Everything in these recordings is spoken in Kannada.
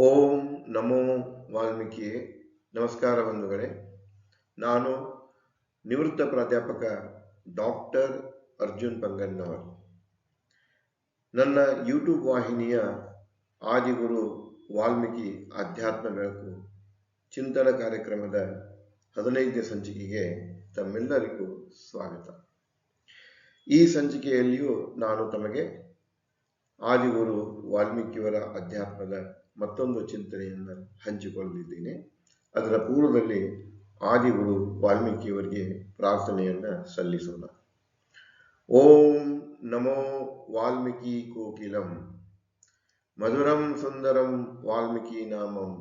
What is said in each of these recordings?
ಓಂ ನಮೋ ವಾಲ್ಮೀಕಿಯೇ, ನಮಸ್ಕಾರ ಬಂಧುಗಳೇ. ನಾನು ನಿವೃತ್ತ ಪ್ರಾಧ್ಯಾಪಕ ಡಾಕ್ಟರ್ ಅರ್ಜುನ್ ಪಂಗನ್ನವರ್ ನನ್ನ ಯೂಟ್ಯೂಬ್ ವಾಹಿನಿಯ ಆದಿಗುರು ವಾಲ್ಮೀಕಿ ಅಧ್ಯಾತ್ಮ ಬೆಳಕು ಚಿಂತನ ಕಾರ್ಯಕ್ರಮದ ಹದಿನೈದನೇ ಸಂಚಿಕೆಗೆ ತಮ್ಮೆಲ್ಲರಿಗೂ ಸ್ವಾಗತ. ಈ ಸಂಚಿಕೆಯಲ್ಲಿಯೂ ನಾನು ತಮಗೆ ಆದಿಗುರು ವಾಲ್ಮೀಕಿಯವರ ಅಧ್ಯಾತ್ಮದ ಮತ್ತೊಂದು ಚಿಂತನೆಯನ್ನು ಹಂಚಿಕೊಳ್ಳಲಿದ್ದೇನೆ ಅದರ ಪೂರ್ವದಲ್ಲಿ ಆದಿಗುರು ವಾಲ್ಮೀಕಿಯವರಿಗೆ ಪ್ರಾರ್ಥನೆಯನ್ನು ಸಲ್ಲಿಸೋಣ ಓಂ ನಮೋ ವಾಲ್ಮೀಕಿ ಕೋಕಿಲಂ ಮಧುರಂ ಸುಂದರಂ ವಾಲ್ಮೀಕಿ ನಾಮಂ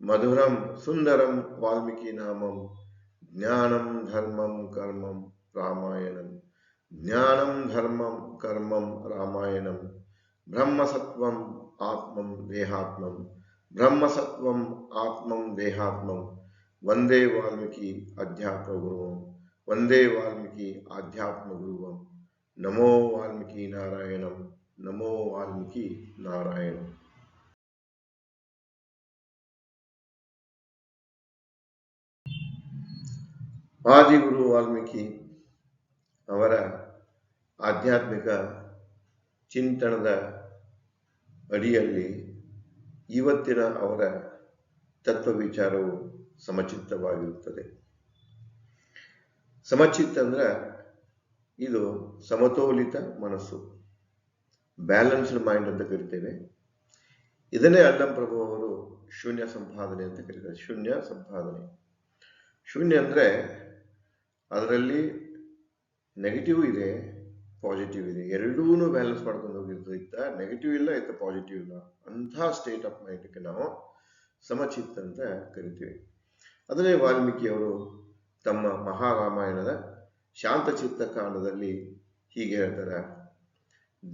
ಮಧುರಂ ಸುಂದರಂ ವಾಲ್ಮೀಕಿ ನಾಮಂ ಜ್ಞಾನಂ ಧರ್ಮಂ ಕರ್ಮಂ ರಾಮಾಯಣಂ ಜ್ಞಾನಂ ಧರ್ಮಂ ಕರ್ಮಂ ರಾಮಾಯಣಂ ಬ್ರಹ್ಮಸತ್ವಂ ಆತ್ಮಂ ದೇಹಾತ್ಮಂ ಬ್ರಹ್ಮಸತ್ವಂ ಆತ್ಮಂ ದೇಹಾತ್ಮಂ ವಂದೇ ವಾಲ್ಮೀಕಿ ಅಧ್ಯಾತ್ಮ ಗುರುವಂ ವಂದೇ ವಾಲ್ಮೀಕಿ ಆಧ್ಯಾತ್ಮ ಗುರುವಂ ನಮೋ ವಾಲ್ಮೀಕಿ ನಾರಾಯಣಂ ನಮೋ ವಾಲ್ಮೀಕಿ ನಾರಾಯಣ ಆದಿಗುರು ವಾಲ್ಮೀಕಿ ಅವರ ಆಧ್ಯಾತ್ಮಿಕ ಚಿಂತನದ ಅಡಿಯಲ್ಲಿ ಇವತ್ತಿನ ಅವರ ತತ್ವ ವಿಚಾರವು ಸಮಚಿತ್ತವಾಗಿರುತ್ತದೆ. ಸಮಚಿತ್ತ ಅಂದ್ರೆ ಇದು ಸಮತೋಲಿತ ಮನಸ್ಸು. ಬ್ಯಾಲೆನ್ಸ್ಡ್ ಮೈಂಡ್ ಅಂತ ಕರಿತೇವೆ. ಇದನ್ನೇ ಅಲ್ಲಂ ಪ್ರಭು ಅವರು ಶೂನ್ಯ ಸಂಪಾದನೆ ಅಂತ ಕರೀತಾರೆ. ಶೂನ್ಯ ಸಂಪಾದನೆ. ಶೂನ್ಯ ಅಂದ್ರೆ ಅದರಲ್ಲಿ ನೆಗೆಟಿವ್ ಇದೆ ಪಾಸಿಟಿವ್ ಇದೆ. ಎರಡೂ ಬ್ಯಾಲೆನ್ಸ್ ಮಾಡ್ಕೊಂಡು ಇತ್ತ. ನೆಗೆಟಿವ್ ಇಲ್ಲ, ಇತ್ತ ಪಾಸಿಟಿವ್ ಇಲ್ಲ. ಅಂತಹ ಸ್ಟೇಟ್ ಆಫ್ ಮೈಂಡ್ಗೆ ನಾವು ಸಮಚಿತ್ತ ಅಂತ ಕರಿತೀವಿ. ಅದನ್ನೇ ವಾಲ್ಮೀಕಿಯವರು ತಮ್ಮ ಮಹಾರಾಮಾಯಣದ ಶಾಂತಚಿತ್ತ ಕಾಂಡದಲ್ಲಿ ಹೀಗೆ ಹೇಳ್ತಾರೆ.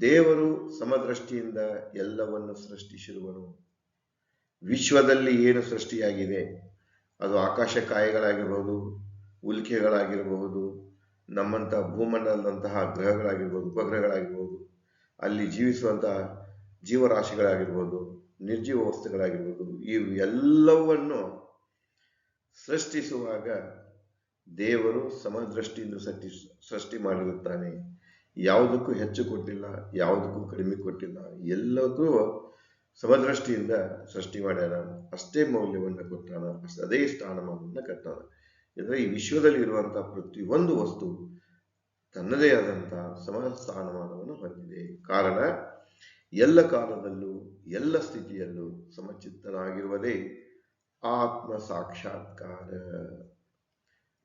ದೇವರು ಸಮದೃಷ್ಟಿಯಿಂದ ಎಲ್ಲವನ್ನು ಸೃಷ್ಟಿಸಿರುವನು. ವಿಶ್ವದಲ್ಲಿ ಏನು ಸೃಷ್ಟಿಯಾಗಿದೆ? ಅದು ಆಕಾಶ ಕಾಯಗಳಾಗಿರ್ಬೋದು ಉಲ್ಕೆಗಳಾಗಿರಬಹುದು ನಮ್ಮಂಥ ಭೂಮಂಡಲದಂತಹ ಗ್ರಹಗಳಾಗಿರ್ಬೋದು, ಉಪಗ್ರಹಗಳಾಗಿರ್ಬೋದು, ಅಲ್ಲಿ ಜೀವಿಸುವಂತಹ ಜೀವರಾಶಿಗಳಾಗಿರ್ಬೋದು, ನಿರ್ಜೀವ ವಸ್ತುಗಳಾಗಿರ್ಬೋದು ಇವು ಎಲ್ಲವನ್ನು ಸೃಷ್ಟಿಸುವಾಗ ದೇವರು ಸಮದೃಷ್ಟಿಯಿಂದ ಸೃಷ್ಟಿ ಸೃಷ್ಟಿ ಮಾಡಿರುತ್ತಾನೆ. ಯಾವುದಕ್ಕೂ ಹೆಚ್ಚು ಕೊಟ್ಟಿಲ್ಲ, ಯಾವುದಕ್ಕೂ ಕಡಿಮೆ ಕೊಟ್ಟಿಲ್ಲ, ಎಲ್ಲಕ್ಕೂ ಸಮದೃಷ್ಟಿಯಿಂದ ಸೃಷ್ಟಿ ಮಾಡ್ಯಾನ. ಅಷ್ಟೇ ಮೌಲ್ಯವನ್ನು ಕೊಟ್ಟಾನ ಅದೇ ಸ್ಥಾನಮಾನವನ್ನು ಕಟ್ಟಾನ ಅಂದರೆ ಈ ವಿಶ್ವದಲ್ಲಿ ಇರುವಂತಹ ಪ್ರತಿಯೊಂದು ವಸ್ತು ತನ್ನದೇ ಆದಂತಹ ಸಮ ಸ್ಥಾನಮಾನವನ್ನು ಹೊಂದಿದೆ. ಕಾರಣ, ಎಲ್ಲ ಕಾಲದಲ್ಲೂ, ಎಲ್ಲ ಸ್ಥಿತಿಯಲ್ಲೂ ಸಮಚಿತ್ತನಾಗಿರುವುದೇ ಆತ್ಮ ಸಾಕ್ಷಾತ್ಕಾರ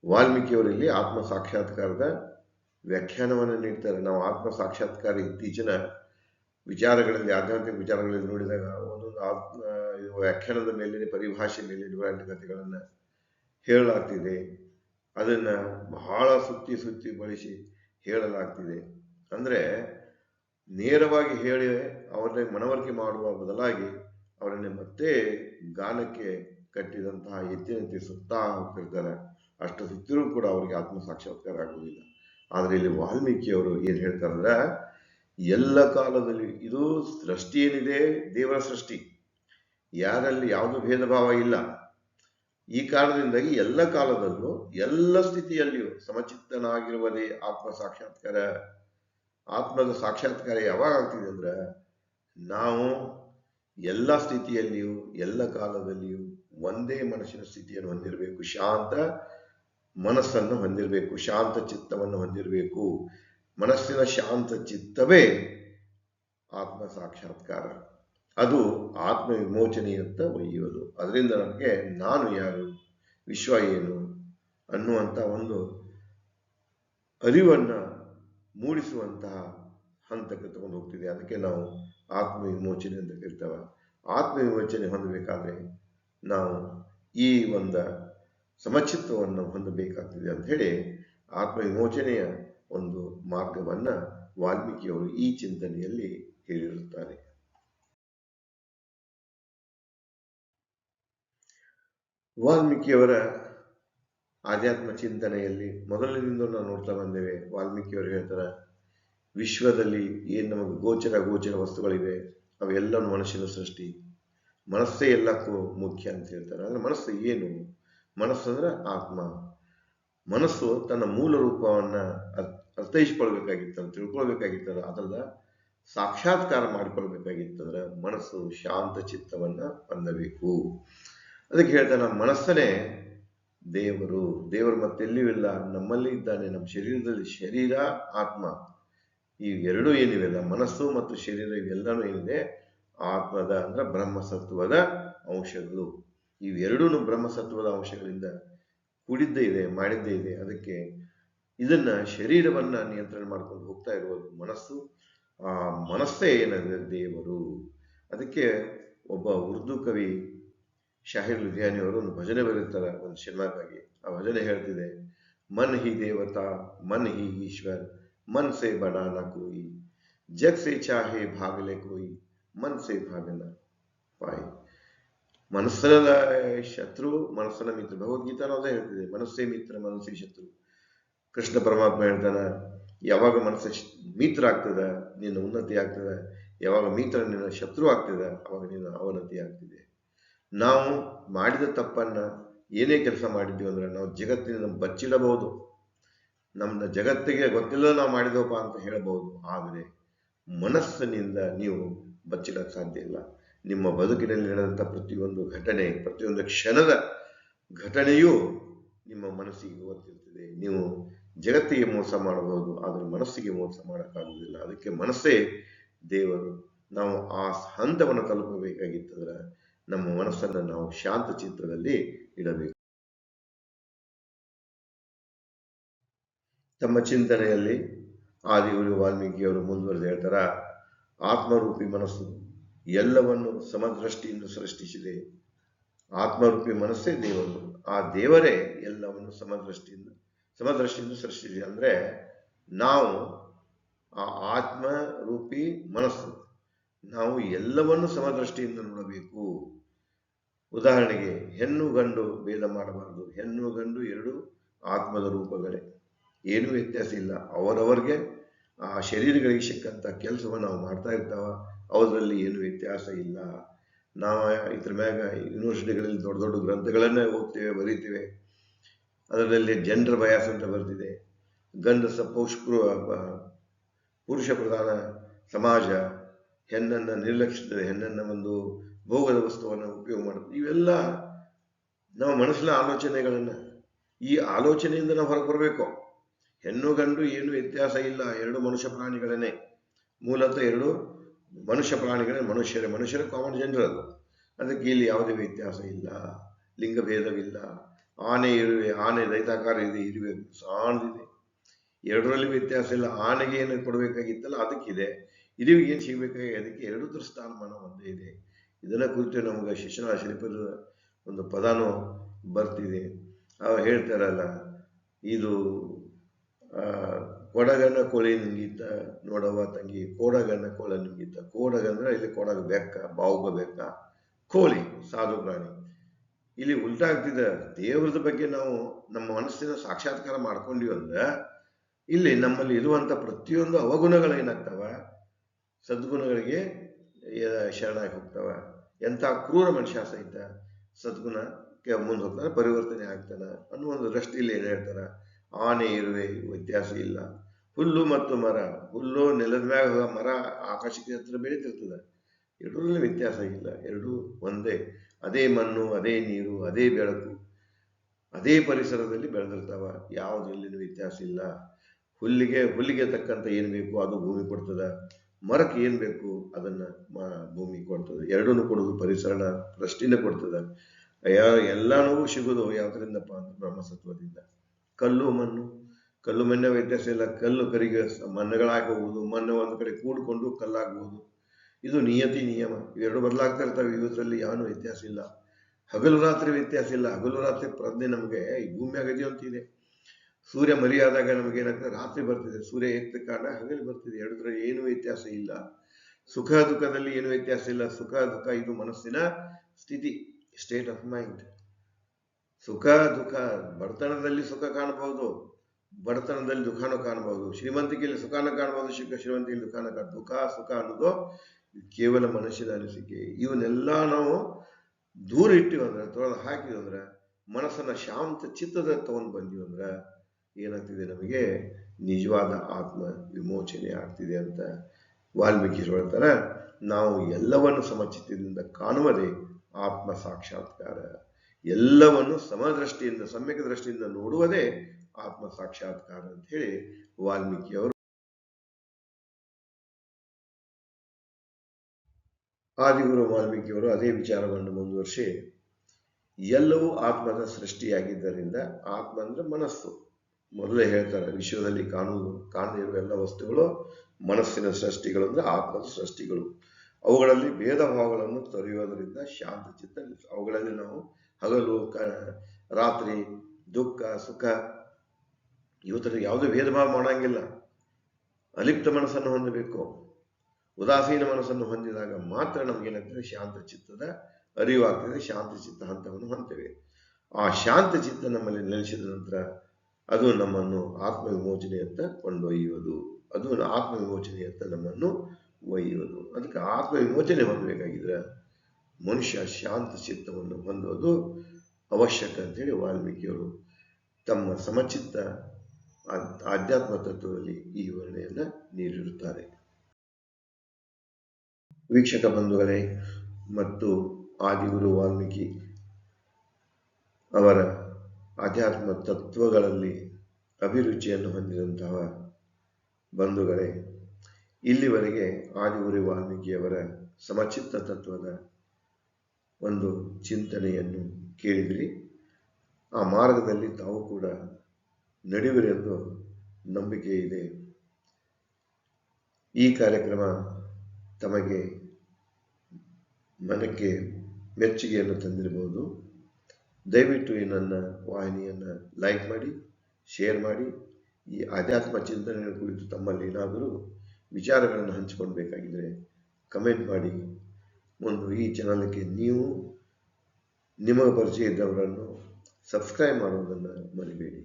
ವಾಲ್ಮೀಕಿಯವರಲ್ಲಿ ಆತ್ಮ ಸಾಕ್ಷಾತ್ಕಾರದ ವ್ಯಾಖ್ಯಾನವನ್ನು ನೀಡ್ತಾರೆ. ನಾವು ಆತ್ಮ ಸಾಕ್ಷಾತ್ಕಾರ ಇತ್ತೀಚಿನ ವಿಚಾರಗಳಲ್ಲಿ, ಆಧ್ಯಾತ್ಮಿಕ ವಿಚಾರಗಳಲ್ಲಿ ನೋಡಿದಾಗ ಒಂದೊಂದು ಆತ್ಮ ವ್ಯಾಖ್ಯಾನದ ಮೇಲಿನ ಪರಿಭಾಷೆ ಮೇಲಿನ ಕಥೆಗಳನ್ನು ಹೇಳಲಾಗ್ತಿದೆ. ಅದನ್ನ ಬಹಳ ಸುತ್ತಿ ಸುತ್ತಿ ಬಳಸಿ ಹೇಳಲಾಗ್ತಿದೆ. ಅಂದ್ರೆ ನೇರವಾಗಿ ಹೇಳಿ ಅವರನ್ನ ಮನವರಿಕೆ ಮಾಡುವ ಬದಲಾಗಿ ಅವರನ್ನ ಮತ್ತೆ ಗಾನಕ್ಕೆ ಕಟ್ಟಿದಂತಹ ಎತ್ತಿನಂತೆ ಸುತ್ತಾ ಹೋಗ್ತಿರ್ತಾರೆ. ಅಷ್ಟು ಸುತ್ತಿರೂ ಕೂಡ ಅವರಿಗೆ ಆತ್ಮ ಸಾಕ್ಷಾತ್ಕಾರ ಆಗುವುದಿಲ್ಲ. ಆದ್ರೆ ಇಲ್ಲಿ ವಾಲ್ಮೀಕಿಯವರು ಏನ್ ಹೇಳ್ತಾರಂದ್ರೆ ಎಲ್ಲ ಕಾಲದಲ್ಲಿ ಇದು ಸೃಷ್ಟಿ ಏನಿದೆ ದೇವರ ಸೃಷ್ಟಿ. ಯಾರಲ್ಲಿ ಯಾವುದು ಭೇದ ಭಾವ ಇಲ್ಲ. ಈ ಕಾರಣದಿಂದಾಗಿ ಎಲ್ಲ ಕಾಲದಲ್ಲೂ ಎಲ್ಲ ಸ್ಥಿತಿಯಲ್ಲಿಯೂ ಸಮಚಿತ್ತನಾಗಿರುವುದೇ ಆತ್ಮ ಸಾಕ್ಷಾತ್ಕಾರ. ಆತ್ಮದ ಸಾಕ್ಷಾತ್ಕಾರ ಯಾವಾಗ ಆಗ್ತಿದೆ ಅಂದ್ರೆ ನಾವು ಎಲ್ಲ ಸ್ಥಿತಿಯಲ್ಲಿಯೂ, ಎಲ್ಲ ಕಾಲದಲ್ಲಿಯೂ ಒಂದೇ ಮನಸ್ಸಿನ ಸ್ಥಿತಿಯನ್ನು ಹೊಂದಿರಬೇಕು. ಶಾಂತ ಮನಸ್ಸನ್ನು ಹೊಂದಿರಬೇಕು. ಶಾಂತ ಚಿತ್ತವನ್ನು ಹೊಂದಿರಬೇಕು. ಮನಸ್ಸಿನ ಶಾಂತ ಚಿತ್ತವೇ ಆತ್ಮ ಸಾಕ್ಷಾತ್ಕಾರ. ಅದು ಆತ್ಮ ವಿಮೋಚನೆಯತ್ತ ಒಯ್ಯುವುದು. ಅದರಿಂದ ನಮಗೆ ನಾನು ಯಾರು, ವಿಶ್ವ ಏನು ಅನ್ನುವಂಥ ಒಂದು ಅರಿವನ್ನು ಮೂಡಿಸುವಂತಹ ಹಂತಕ್ಕೆ ತಗೊಂಡು ಹೋಗ್ತಿದೆ. ಅದಕ್ಕೆ ನಾವು ಆತ್ಮ ವಿಮೋಚನೆ ಅಂತ ಕರಿತೇವೆ. ಆತ್ಮ ವಿಮೋಚನೆ ಹೊಂದಬೇಕಾದ್ರೆ ನಾವು ಈ ಒಂದು ಸಮಚಿತ್ವವನ್ನು ಹೊಂದಬೇಕಾಗ್ತದೆ ಅಂತ ಹೇಳಿ ಆತ್ಮ ವಿಮೋಚನೆಯ ಒಂದು ಮಾರ್ಗವನ್ನು ವಾಲ್ಮೀಕಿಯವರು ಈ ಚಿಂತನೆಯಲ್ಲಿ ವಾಲ್ಮೀಕಿಯವರ ಆಧ್ಯಾತ್ಮ ಚಿಂತನೆಯಲ್ಲಿ ಮೊದಲಿನಿಂದ ನಾವು ನೋಡ್ತಾ ಬಂದೇವೆ. ವಾಲ್ಮೀಕಿಯವರು ಹೇಳ್ತಾರೆ ವಿಶ್ವದಲ್ಲಿ ಏನು ನಮಗೆ ಗೋಚರ ಗೋಚರ ವಸ್ತುಗಳಿವೆ ಅವೆಲ್ಲ ಮನುಷ್ಯನ ಸೃಷ್ಟಿ. ಮನಸ್ಸೇ ಎಲ್ಲಕ್ಕೂ ಮುಖ್ಯ ಅಂತ ಹೇಳ್ತಾರೆ. ಅಂದ್ರೆ ಮನಸ್ಸು ಏನು? ಮನಸ್ಸು ಅಂದ್ರೆ ಆತ್ಮ. ಮನಸ್ಸು ತನ್ನ ಮೂಲ ರೂಪವನ್ನ ಅರ್- ಅರ್ಥೈಸ್ಕೊಳ್ಬೇಕಾಗಿತ್ತಂದ್ರೆ ತಿಳ್ಕೊಳ್ಬೇಕಾಗಿತ್ತಂದ್ರೆ ಅದರದ ಸಾಕ್ಷಾತ್ಕಾರ ಮಾಡಿಕೊಳ್ಬೇಕಾಗಿತ್ತಂದ್ರೆ ಮನಸ್ಸು ಶಾಂತ ಚಿತ್ತವನ್ನ ಹೊಂದಬೇಕು. ಅದಕ್ಕೆ ಹೇಳ್ತಾನೆ ಮನಸ್ಸನೇ ದೇವರು ದೇವರು ಮತ್ತೆಲ್ಲಿಯೂ ಇಲ್ಲ, ನಮ್ಮಲ್ಲಿ ಇದ್ದಾನೆ, ನಮ್ಮ ಶರೀರದಲ್ಲಿ ಶರೀರ, ಆತ್ಮ. ಈ ಎರಡೂ ಏನಿವೆಲ್ಲ ಮನಸ್ಸು ಮತ್ತು ಶರೀರ ಇವೆಲ್ಲನೂ ಏನಿದೆ, ಆತ್ಮದ ಅಂದ್ರೆ ಬ್ರಹ್ಮಸತ್ವದ ಅಂಶಗಳು. ಇವೆರಡೂ ಬ್ರಹ್ಮಸತ್ವದ ಅಂಶಗಳಿಂದ ಕೂಡಿದ್ದೇ ಇದೆ, ಮಾಡಿದ್ದೇ ಇದೆ. ಅದಕ್ಕೆ ಇದನ್ನ ಶರೀರವನ್ನ ನಿಯಂತ್ರಣ ಮಾಡ್ಕೊಂಡು ಹೋಗ್ತಾ ಇರುವುದು ಮನಸ್ಸು, ಆ ಮನಸ್ಸೇ ಏನಂದ್ರೆ ದೇವರು. ಅದಕ್ಕೆ ಒಬ್ಬ ಉರ್ದು ಕವಿ ಶಾಹಿರ್ ಲುಧಿಯಾನಿ ಅವರು ಒಂದು ಭಜನೆ ಬರೀತಾರೆ ಒಂದು ಸಿನಿಮಾಕ್ಕಾಗಿ. ಆ ಭಜನೆ ಹೇಳ್ತಿದೆ, ಮನ್ ಹಿ ದೇವತಾ, ಮನ್ ಹಿ ಈಶ್ವರ್, ಮನ್ ಸೆ ಬಡಾನ ಕೋಯಿ, ಜಗ್ ಸೆ ಚಾಹೆ ಭಾಗಲೆ ಕೋಯಿ, ಮನ್ ಸೆ ಭಾಗನ ಪಾಯಿ. ಮನಸ್ಸಿನ ಶತ್ರು ಮನಸ್ಸಿನ ಮಿತ್ರ. ಭಗವದ್ಗೀತಾ ಅದೇ ಹೇಳ್ತಿದೆ, ಮನಸ್ಸೇ ಮಿತ್ರ, ಮನಸ್ಸೇ ಶತ್ರು. ಕೃಷ್ಣ ಪರಮಾತ್ಮ ಹೇಳ್ತಾನ, ಯಾವಾಗ ಮನಸ್ಸು ಮಿತ್ರ ಆಗ್ತದ, ನಿನ್ನ ಉನ್ನತಿ ಆಗ್ತದ, ಯಾವಾಗ ಮಿತ್ರ ನಿನ್ನ ಶತ್ರು ಆಗ್ತದ, ಅವಾಗ ನಿನ್ನ ಅವನತಿ ಆಗ್ತಿದೆ. ನಾವು ಮಾಡಿದ ತಪ್ಪನ್ನ ಏನೇ ಕೆಲಸ ಮಾಡಿದ್ದೀವಿ ಅಂದ್ರೆ ನಾವು ಜಗತ್ತಿನಿಂದ ಬಚ್ಚಿಡಬಹುದು. ನಮ್ಮ ಜಗತ್ತಿಗೆ ಗೊತ್ತಿಲ್ಲ ನಾವು ಮಾಡಿದವಪ್ಪ ಅಂತ ಹೇಳಬಹುದು. ಆದರೆ ಮನಸ್ಸಿನಿಂದ ನೀವು ಬಚ್ಚಿಡಕ್ಕೆ ಸಾಧ್ಯ ಇಲ್ಲ. ನಿಮ್ಮ ಬದುಕಿನಲ್ಲಿ ನಡೆದಂಥ ಪ್ರತಿಯೊಂದು ಘಟನೆ, ಪ್ರತಿಯೊಂದು ಕ್ಷಣದ ಘಟನೆಯೂ ನಿಮ್ಮ ಮನಸ್ಸಿಗೆ ಗೊತ್ತಿರ್ತದೆ. ನೀವು ಜಗತ್ತಿಗೆ ಮೋಸ ಮಾಡಬಹುದು, ಆದರೆ ಮನಸ್ಸಿಗೆ ಮೋಸ ಮಾಡೋಕ್ಕಾಗುವುದಿಲ್ಲ. ಅದಕ್ಕೆ ಮನಸ್ಸೇ ದೇವರು. ನಾವು ಆ ಹಂತವನ್ನು ತಲುಪಬೇಕಾಗಿತ್ತಂದ್ರೆ ನಮ್ಮ ಮನಸ್ಸನ್ನು ನಾವು ಶಾಂತ ಚಿತ್ರದಲ್ಲಿ ಇಡಬೇಕು. ತಮ್ಮ ಚಿಂತನೆಯಲ್ಲಿ ಆದಿಗುರು ವಾಲ್ಮೀಕಿಯವರು ಮುಂದುವರೆದು ಹೇಳ್ತಾರ, ಆತ್ಮರೂಪಿ ಮನಸ್ಸು ಎಲ್ಲವನ್ನು ಸಮದೃಷ್ಟಿಯಿಂದ ಸೃಷ್ಟಿಸಿದೆ. ಆತ್ಮರೂಪಿ ಮನಸ್ಸೇ ದೇವರು. ಆ ದೇವರೇ ಎಲ್ಲವನ್ನು ಸಮದೃಷ್ಟಿಯಿಂದ ಸಮದೃಷ್ಟಿಯಿಂದ ಸೃಷ್ಟಿಸಿದೆ. ಅಂದ್ರೆ ನಾವು ಆ ಆತ್ಮರೂಪಿ ಮನಸ್ಸು ನಾವು ಎಲ್ಲವನ್ನು ಸಮದೃಷ್ಟಿಯಿಂದ ನೋಡಬೇಕು. ಉದಾಹರಣೆಗೆ, ಹೆಣ್ಣು ಗಂಡು ಭೇದ ಮಾಡಬಾರದು. ಹೆಣ್ಣು ಗಂಡು ಎರಡು ಆತ್ಮದ ರೂಪಗಳೇ. ಏನೂ ವ್ಯತ್ಯಾಸ ಇಲ್ಲ. ಅವರವರಿಗೆ, ಆ ಶರೀರಗಳಿಗೆ ಸಿಕ್ಕಂಥ ಕೆಲಸವನ್ನು ನಾವು ಮಾಡ್ತಾ ಇರ್ತಾವ. ಅವರಲ್ಲಿ ಏನು ವ್ಯತ್ಯಾಸ ಇಲ್ಲ. ನಾವು ಇದ್ರ ಮ್ಯಾಗ ಯೂನಿವರ್ಸಿಟಿಗಳಲ್ಲಿ ದೊಡ್ಡ ದೊಡ್ಡ ಗ್ರಂಥಗಳನ್ನೇ ಓದ್ತೇವೆ, ಬರೀತೇವೆ. ಅದರಲ್ಲಿ ಜನರ ಬಯಾಸ್ ಅಂತ ಬರ್ತಿದೆ ಗಂಡಸ ಪೌಷ್ಕೃ ಪುರುಷ ಪ್ರಧಾನ ಸಮಾಜ. ಹೆಣ್ಣನ್ನು ನಿರ್ಲಕ್ಷಿಸಿದರೆ, ಹೆಣ್ಣನ್ನು ಒಂದು ಭೋಗದ ವಸ್ತುವನ್ನು ಉಪಯೋಗ ಮಾಡುತ್ತೆ. ಇವೆಲ್ಲ ನಮ್ಮ ಮನಸ್ಸಿನ ಆಲೋಚನೆಗಳನ್ನು, ಈ ಆಲೋಚನೆಯಿಂದ ನಾವು ಹೊರಗೆ ಬರಬೇಕು. ಹೆಣ್ಣು ಗಂಡು ಏನು ವ್ಯತ್ಯಾಸ ಇಲ್ಲ, ಎರಡು ಮನುಷ್ಯ ಪ್ರಾಣಿಗಳನ್ನೇ. ಮೂಲತಃ ಎರಡು ಮನುಷ್ಯ ಪ್ರಾಣಿಗಳೇ ಮನುಷ್ಯರೇ. ಮನುಷ್ಯರು ಕಾಮನ್ ಜನರು ಅದು. ಅದಕ್ಕೆ ಇಲ್ಲಿ ಯಾವುದೇ ವ್ಯತ್ಯಾಸ ಇಲ್ಲ ಲಿಂಗಭೇದವಿಲ್ಲ ಆನೆ ಇರುವೆ, ಆನೆ ದೈತಾಕಾರ ಇದೆ, ಇರುವೆ ಸಾಣದಿದೆ ಎರಡರಲ್ಲಿ ವ್ಯತ್ಯಾಸ ಇಲ್ಲ. ಆನೆಗೆ ಏನು ಕೊಡಬೇಕಾಗಿತ್ತಲ್ಲ, ಅದಕ್ಕಿದೆ. ಇರುವಿಗೆ ಏನು ಸಿಗಬೇಕಾಗಿ? ಅದಕ್ಕೆ ಎರಡೂ ಸ್ಥಾನಮಾನ ಒಂದೇ ಇದೆ. ಇದನ್ನ ಕುರಿತು ನಮಗೆ ಶಿಕ್ಷಣ ಶಿಲ್ಪದ ಒಂದು ಪದಾನು ಬರ್ತಿದೆ. ಅವ ಹೇಳ್ತಾರಲ್ಲ, ಇದು ಕೊಡಗನ ಕೋಳಿ ನುಂಗಿತ ನೋಡವ ತಂಗಿ, ಕೋಡಗನ ಕೋಳಿ ನುಂಗಿತ ಕೋಡಗಂದ್ರೆ ಇಲ್ಲಿ ಕೊಡಗ ಬೆಕ್ಕ ಬಾವುಗ ಬೆಕ್ಕ ಕೋಳಿ, ಸಾಧು ಪ್ರಾಣಿ. ಇಲ್ಲಿ ಉಲ್ಟಾ ದೇವ್ರದ ಬಗ್ಗೆ ನಾವು ನಮ್ಮ ಮನಸ್ಸಿನ ಸಾಕ್ಷಾತ್ಕಾರ ಮಾಡ್ಕೊಂಡಿವಂದ್ರೆ ಇಲ್ಲಿ ನಮ್ಮಲ್ಲಿ ಇರುವಂತ ಪ್ರತಿಯೊಂದು ಅವಗುಣಗಳು ಏನಾಗ್ತಾವ? ಸದ್ಗುಣಗಳಿಗೆ ಶರಣಾಗಿ ಹೋಗ್ತಾವ. ಎಂಥ ಕ್ರೂರ ಮನುಷ್ಯ ಸಹಿತ ಸದ್ಗುಣಕ್ಕೆ ಮುಂದೆ ಹೋಗ್ತಾನೆ, ಪರಿವರ್ತನೆ ಆಗ್ತಾನ ಅನ್ನೋ ಒಂದು ದೃಷ್ಟಿಯಲ್ಲಿ ಏನು ಹೇಳ್ತಾರ. ಆನೆ, ಇರುವೆ ವ್ಯತ್ಯಾಸ ಇಲ್ಲ. ಹುಲ್ಲು ಮತ್ತು ಮರ, ಹುಲ್ಲು ನೆಲದ ಮ್ಯಾಗ ಮರ ಆಕಾಶಕ್ಕೆ ಹತ್ರ ಬೆಳೀತಿರ್ತದೆ. ಎರಡರಲ್ಲಿ ವ್ಯತ್ಯಾಸ ಇಲ್ಲ, ಎರಡೂ ಒಂದೇ. ಅದೇ ಮಣ್ಣು, ಅದೇ ನೀರು, ಅದೇ ಬೆಳಕು, ಅದೇ ಪರಿಸರದಲ್ಲಿ ಬೆಳೆದಿರ್ತಾವ. ಯಾವುದ್ರಲ್ಲಿನೂ ವ್ಯತ್ಯಾಸ ಇಲ್ಲ. ಹುಲ್ಲಿಗೆ ಹುಲ್ಲಿಗೆ ತಕ್ಕಂತ ಏನು ಬೇಕು ಅದು ಭೂಮಿ ಕೊಡ್ತದ. ಮರಕ್ಕೆ ಏನು ಬೇಕು ಅದನ್ನ ಭೂಮಿ ಕೊಡ್ತದೆ. ಎರಡನ್ನೂ ಕೊಡೋದು ಪರಿಸರ ದೃಷ್ಟಿನೇ ಕೊಡ್ತದ. ಯಾ- ಎಲ್ಲಾನು ಸಿಗೋದು ಯಾವ್ದರಿಂದಪ್ಪ ಅಂದ್ರೆ ಬ್ರಹ್ಮಸತ್ವದಿಂದ. ಕಲ್ಲು, ಮಣ್ಣು. ಕಲ್ಲು ಮಣ್ಣ ವ್ಯತ್ಯಾಸ ಇಲ್ಲ. ಕಲ್ಲು ಕರಿಗೆ ಮಣ್ಣುಗಳಾಗಬಹುದು, ಮಣ್ಣು ಒಂದು ಕಡೆ ಕೂಡ್ಕೊಂಡು ಕಲ್ಲಾಗಬಹುದು. ಇದು ನಿಯತಿ ನಿಯಮ. ಇವೆರಡು ಬದಲಾಗ್ತಾ ಇರ್ತವೆ. ಇವತ್ತರಲ್ಲಿ ಯಾವೂ ವ್ಯತ್ಯಾಸ ಇಲ್ಲ. ಹಗಲು ರಾತ್ರಿ ವ್ಯತ್ಯಾಸ ಇಲ್ಲ. ಹಗಲು ರಾತ್ರಿ ಪ್ರಜ್ಞೆ ನಮಗೆ ಈ ಭೂಮಿಯಾಗ ಇದೆಯೋ ಅಂತಿದೆ. ಸೂರ್ಯ ಮರಿಯಾದಾಗ ನಮಗೆ ಏನಾಗ್ತದೆ ರಾತ್ರಿ ಬರ್ತಿದೆ. ಸೂರ್ಯ ಏಕ್ತ ಕಾರಣ ಹಗಲು ಬರ್ತಿದೆ. ಎರಡರ ಏನು ವ್ಯತ್ಯಾಸ ಇಲ್ಲ. ಸುಖ ದುಃಖದಲ್ಲಿ ಏನು ವ್ಯತ್ಯಾಸ ಇಲ್ಲ. ಸುಖ ದುಃಖ ಇದು ಮನಸ್ಸಿನ ಸ್ಥಿತಿ ಸ್ಟೇಟ್ ಆಫ್ ಮೈಂಡ್ ಸುಖ ದುಃಖ, ಬಡತನದಲ್ಲಿ ಸುಖ ಕಾಣಬಹುದು. ಬಡತನದಲ್ಲಿ ದುಃಖನೂ ಕಾಣಬಹುದು. ಶ್ರೀಮಂತಿಕೆಯಲ್ಲಿ ಸುಖಾನ ಕಾಣಬಹುದು. ಶಿಖ ಶ್ರೀಮಂತಿಕೆಯಲ್ಲಿ ದುಃಖಾನ ಕಾಣ ದುಃಖ, ಸುಖ ಅನ್ನೋದು ಕೇವಲ ಮನಸ್ಸಿನ ಅನಿಸಿಕೆ. ಇವನ್ನೆಲ್ಲ ನಾವು ದೂರ ಇಟ್ಟಿವಂದ್ರೆ, ತೊಳೆದು ಹಾಕಿವಂದ್ರೆ ಮನಸ್ಸನ್ನ ಶಾಂತ ಚಿತ್ತದ ತಗೊಂಡು ಬಂದಿವಿ ಅಂದ್ರೆ ಏನಾಗ್ತಿದೆ ನಮಗೆ ನಿಜವಾದ ಆತ್ಮ ವಿಮೋಚನೆ ಆಗ್ತಿದೆ ಅಂತ ವಾಲ್ಮೀಕಿ ಹೇಳ್ತಾರೆ ನಾವು ಎಲ್ಲವನ್ನು ಸಮಚಿತ್ತದಿಂದ ಕಾಣುವುದೇ ಆತ್ಮ ಸಾಕ್ಷಾತ್ಕಾರ. ಎಲ್ಲವನ್ನು ಸಮದೃಷ್ಟಿಯಿಂದ, ಸಮ್ಯಕ ದೃಷ್ಟಿಯಿಂದ ನೋಡುವುದೇ ಆತ್ಮ ಸಾಕ್ಷಾತ್ಕಾರ ಅಂತ ಹೇಳಿ ವಾಲ್ಮೀಕಿಯವರು ಆದಿಗುರು ವಾಲ್ಮೀಕಿಯವರು ಅದೇ ವಿಚಾರವನ್ನು ಮುಂದುವರಿಸಿ, ಎಲ್ಲವೂ ಆತ್ಮದ ಸೃಷ್ಟಿಯಾಗಿದ್ದರಿಂದ ಆತ್ಮ ಅಂದ್ರೆ ಮನಸ್ಸು. ಮೊದಲೇ ಹೇಳ್ತಾರೆ, ವಿಶ್ವದಲ್ಲಿ ಕಾಣುವುದು ಕಾಣದೇ ಇರುವ ಎಲ್ಲ ವಸ್ತುಗಳು ಮನಸ್ಸಿನ ಸೃಷ್ಟಿಗಳು ಅಂದ್ರೆ ಆತ್ಮದ ಸೃಷ್ಟಿಗಳು. ಅವುಗಳಲ್ಲಿ ಭೇದ ಭಾವಗಳನ್ನು ತೊರೆಯುವುದರಿಂದ ಶಾಂತ ಚಿತ್ತ ಅವುಗಳಲ್ಲಿ ನಾವು ಹಗಲು, ಕ, ರಾತ್ರಿ, ದುಃಖ, ಸುಖ ಇವತ್ತರ ಯಾವುದೇ ಭೇದ ಭಾವ ಮಾಡಂಗಿಲ್ಲ. ಅಲಿಪ್ತ ಮನಸ್ಸನ್ನು ಹೊಂದಬೇಕು. ಉದಾಸೀನ ಮನಸ್ಸನ್ನು ಹೊಂದಿದಾಗ ಮಾತ್ರ ನಮಗೇನಾಗ್ತದೆ ಶಾಂತ ಚಿತ್ತದ ಅರಿವಾಗ್ತದೆ. ಶಾಂತ ಚಿತ್ತ ಹಂತವನ್ನು ಹೊಂದ್ತೇವೆ. ಆ ಶಾಂತ ಚಿತ್ತ ನಮ್ಮಲ್ಲಿ ನೆಲೆಸಿದ ನಂತರ ಅದು ನಮ್ಮನ್ನು ಆತ್ಮ ವಿಮೋಚನೆಯತ್ತ ಕೊಂಡೊಯ್ಯುವುದು. ಅದು ಆತ್ಮ ವಿಮೋಚನೆಯತ್ತ ನಮ್ಮನ್ನು ಒಯ್ಯುವುದು. ಅದಕ್ಕೆ ಆತ್ಮ ವಿಮೋಚನೆ ಹೊಂದಬೇಕಾಗಿದ್ರೆ ಮನುಷ್ಯ ಶಾಂತ ಚಿತ್ತವನ್ನು ಹೊಂದುವುದು ಅವಶ್ಯಕ ಅಂತೇಳಿ ವಾಲ್ಮೀಕಿಯವರು ತಮ್ಮ ಸಮಚಿತ್ತ ಆಧ್ಯಾತ್ಮ ತತ್ವದಲ್ಲಿ ಈ ವಿವರಣೆಯನ್ನ ನೀಡಿರುತ್ತಾರೆ. ವೀಕ್ಷಕ ಬಂಧುಗಳೇ, ಮತ್ತು ಆದಿಗುರು ವಾಲ್ಮೀಕಿ ಅವರ ಆಧ್ಯಾತ್ಮ ತತ್ವಗಳಲ್ಲಿ ಅಭಿರುಚಿಯನ್ನು ಹೊಂದಿದಂತಹ ಬಂಧುಗಳೇ, ಇಲ್ಲಿವರೆಗೆ ಆದಿಗುರಿ ವಾಲ್ಮೀಕಿಯವರ ಸಮಚಿತ್ತ ತತ್ವದ ಒಂದು ಚಿಂತನೆಯನ್ನು ಕೇಳಿದಿರಿ. ಆ ಮಾರ್ಗದಲ್ಲಿ ತಾವು ಕೂಡ ನಡೆಯುವರೆಂದು ನಂಬಿಕೆ ಇದೆ. ಈ ಕಾರ್ಯಕ್ರಮ ತಮಗೆ ಮನಕ್ಕೆ ಮೆಚ್ಚುಗೆಯನ್ನು ತಂದಿರಬಹುದು. ದಯವಿಟ್ಟು ಈ ನನ್ನ ವಾಹಿನಿಯನ್ನು ಲೈಕ್ ಮಾಡಿ ಶೇರ್ ಮಾಡಿ, ಈ ಆಧ್ಯಾತ್ಮ ಚಿಂತನೆಯ ಕುರಿತು ತಮ್ಮಲ್ಲಿ ಏನಾದರೂ ವಿಚಾರಗಳನ್ನು ಹಂಚಿಕೊಳ್ಬೇಕಾಗಿದ್ದರೆ ಕಮೆಂಟ್ ಮಾಡಿ. ಒಂದು ಈ ಚಾನಲ್ಗೆ ನೀವು ನಿಮಗೆ ಪರಿಚಯ ಇದ್ದವರನ್ನು ಸಬ್ಸ್ಕ್ರೈಬ್ ಮಾಡುವುದನ್ನು ಮರಿಬೇಡಿ.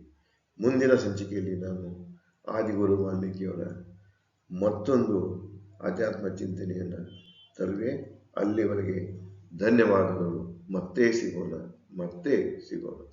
ಮುಂದಿನ ಸಂಚಿಕೆಯಲ್ಲಿ ನಾನು ಆದಿಗುರು ವಾಲ್ಮೀಕಿಯವರ ಮತ್ತೊಂದು ಆಧ್ಯಾತ್ಮ ಚಿಂತನೆಯನ್ನು ತರುವೆ. ಅಲ್ಲಿವರೆಗೆ ಧನ್ಯವಾದಗಳು. ಮತ್ತೆ ಸಿಗೋಣ. ಮತ್ತೆ ಸಿಗೋಣ